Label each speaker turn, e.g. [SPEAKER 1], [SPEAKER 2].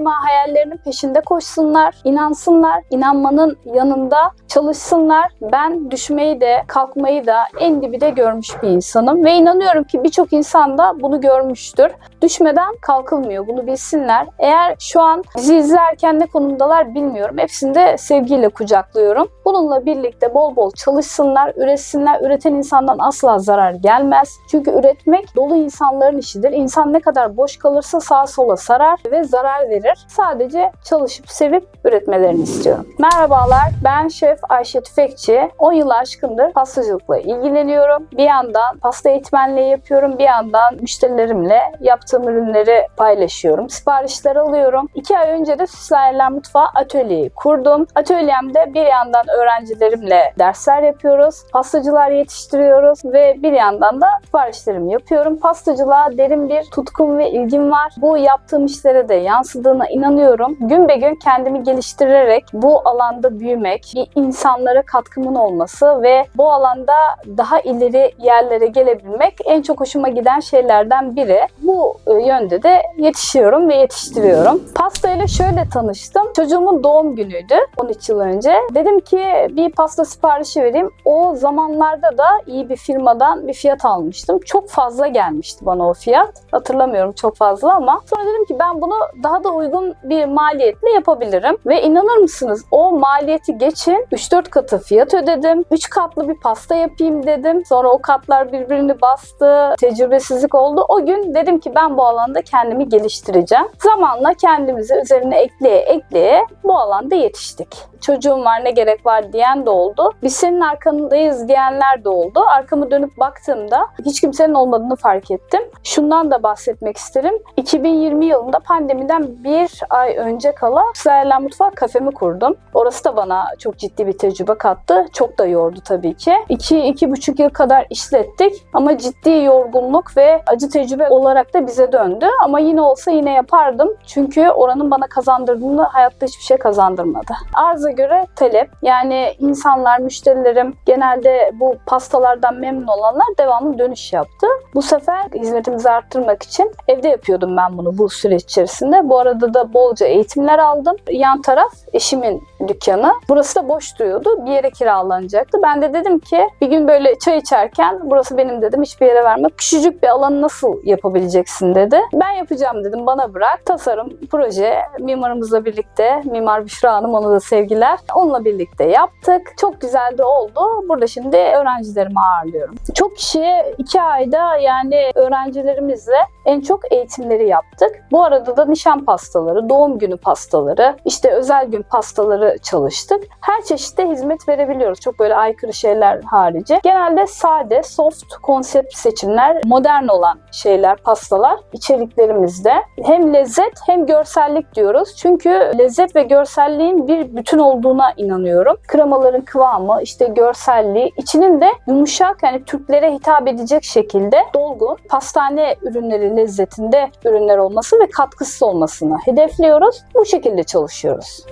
[SPEAKER 1] daima hayallerinin peşinde koşsunlar, inansınlar, inanmanın yanında çalışsınlar. Ben düşmeyi de kalkmayı da en dibi de görmüş bir insanım ve inanıyorum ki birçok insan da bunu görmüştür. Düşmeden kalkılmıyor bunu bilsinler. Eğer şu an bizi izlerken ne konumdalar bilmiyorum. Hepsini de sevgiyle kucaklıyorum. Bununla birlikte bol bol çalışsınlar, üretsinler. Üreten insandan asla zarar gelmez. Çünkü üretmek dolu insanların işidir. İnsan ne kadar boş kalırsa sağa sola sarar ve zarar verir. Sadece çalışıp sevip üretmelerini istiyorum. Merhabalar, ben Şef Ayşe Tüfekçi. 10 yıl aşkındır pastacılıkla ilgileniyorum. Bir yandan pasta eğitmenliği yapıyorum, bir yandan müşterilerimle yaptığım ürünleri paylaşıyorum. Siparişler alıyorum. 2 ay önce de Süslerler Mutfağı atölyeyi kurdum. Atölyemde bir yandan öğrencilerimle dersler yapıyoruz. Pastacılar yetiştiriyoruz ve bir yandan da siparişlerimi yapıyorum. Pastacılığa derin bir tutkum ve ilgim var. Bu yaptığım işlere de yansıdığına inanıyorum. Gün be gün kendimi geliştirerek bu alanda büyümek, bir insanlara katkımın olması ve bu alanda daha ileri yerlere gelebilmek en çok hoşuma giden şeylerden biri. Bu e, yönde de yetişiyorum ve yetiştiriyorum. Pastayla şöyle tanıştım. Çocuğumun doğum günüydü 13 yıl önce. Dedim ki bir pasta siparişi vereyim. O zamanlarda da iyi bir firmadan bir fiyat almıştım. Çok fazla gelmişti bana o fiyat. Hatırlamıyorum çok fazla ama sonra dedim ki ben bunu daha da uygun bir maliyetle yapabilirim. Ve inanır mısınız o maliyeti geçin 3-4 katı fiyat ödedim. 3 katlı bir pasta yapayım dedim. Sonra o katlar birbirini bastı. Tecrübesizlik oldu. O gün dedim ki ben bu alanda kendimi geliştireceğim. Zamanla kendimizi üzerine ekleye ekleye bu alanda yetiştik. Çocuğum var ne gerek var diyen de oldu. Biz senin arkandayız diyenler de oldu. Arkamı dönüp baktığımda hiç kimsenin olmadığını fark ettim. Şundan da bahsetmek isterim. 2020 yılında pandemiden bir ay önce kala Süslerler Mutfağı kafemi kurdum. Orası da bana çok ciddi bir tecrübe kattı. Çok da yordu tabii ki. 2-2,5 yıl kadar işlettik ama ciddi yorgunluk ve acı tecrübe olarak da bize döndü. Ama yine olsa yine yapardım. Çünkü oranın bana kazandırdığını hayatta hiçbir şey kazandırmadı. Arza göre talep. Yani insanlar, müşterilerim genelde bu pastalardan memnun olanlar devamlı dönüş yaptı. Bu sefer hizmetimizi arttırmak için evde yapıyordum ben bunu bu süreç içerisinde. Bu arada da bolca eğitimler aldım. Yan taraf eşimin dükkanı. Burası da boş duruyordu. Bir yere kiralanacaktı. Ben de dedim ki bir gün böyle çay içerken burası benim dedim hiçbir yere verme. Küçücük bir alanı nasıl yapabileceksin dedi. Ben yapacağım dedim bana bırak. Tasarım, proje mimarımızla birlikte Mimar Büşra Hanım ona da sevgiler. Onunla birlikte yaptık. Çok güzel de oldu. Burada şimdi öğrencilerimi ağırlıyorum. Çok kişiye iki ayda yani öğrencilerimizle en çok eğitimleri yaptık. Bu arada da nişan pastaları, doğum günü pastaları, işte özel gün pastaları çalıştık. Her çeşitte hizmet verebiliyoruz. Çok böyle aykırı şeyler harici. Genelde sade, soft konsept seçimler, modern olan şeyler, pastalar içeriklerimizde. Hem lezzet hem görsellik diyoruz. Çünkü lezzet ve görselliğin bir bütün olduğuna inanıyorum. Kremaların kıvamı, işte görselliği, içinin de yumuşak yani Türklere hitap edecek şekilde dolgun pastane ürünleri lezzetinde ürünler olması ve katkısız olmasını hedefliyoruz. Bu şekilde çalışıyoruz.